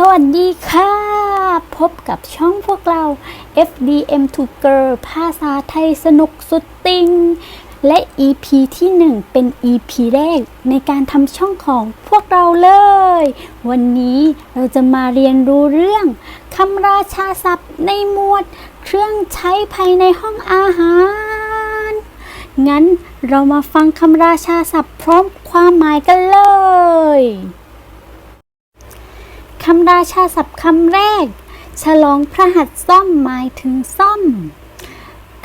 สวัสดีค่ะ พบกับช่องพวกเรา FDM to Girl ภาษาไทยสนุกสุดติง และ EP ที่ 1 เป็น EP แรกในการทำช่องของพวกเราเลย วันนี้เราจะมาเรียนรู้เรื่องคำราชาศัพท์ในหมวด เครื่องใช้ภายในห้องอาหาร งั้นเรามาฟังคำราชาศัพท์พร้อมความหมายกันเลย คำราชาศัพท์คำแรก ฉลองพระหัตถ์ซ่อมหมายถึงซ่อม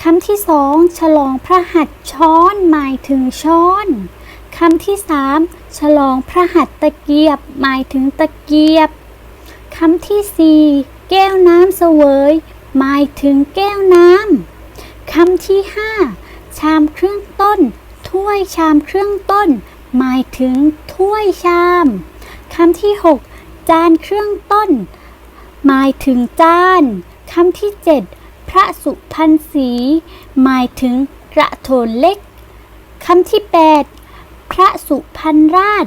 คำที่สองฉลองพระหัตถ์ช้อนหมายถึงช้อนคำที่สามฉลองพระหัตถ์ตะเกียบหมายถึงตะเกียบคำที่สี่แก้วน้ำเสวย หมายถึงแก้วน้ำคำที่ห้าชามเครื่องต้น ถ้วยชามเครื่องต้น หมายถึงถ้วยชามคำที่หก จานเครื่องต้น หมายถึงจานคำที่เจ็ดพระสุพรรณสี หมายถึงกระโถนเล็กคำที่แปดพระสุพรรณราช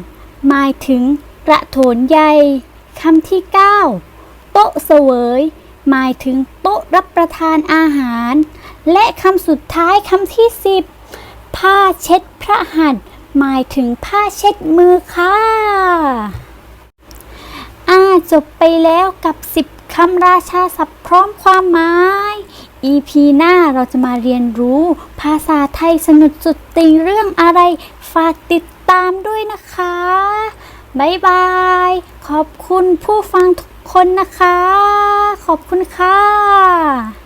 หมายถึงกระโถนใหญ่คำที่เก้าโต๊ะเสวย หมายถึงโต๊ะรับประทานอาหาร และคำสุดท้ายคำที่สิบผ้าเช็ดพระหัตถ์หมายถึงผ้าเช็ดมือค่ะ จบไปแล้วกับ 10 คำราชาศัพท์พร้อมความหมาย EP หน้าเราจะมาเรียนรู้ ภาษาไทยสนุกสุดติงเรื่องอะไร ฝากติดตามด้วยนะคะ บ๊ายบาย ขอบคุณผู้ฟังทุกคนนะคะ ขอบคุณค่ะ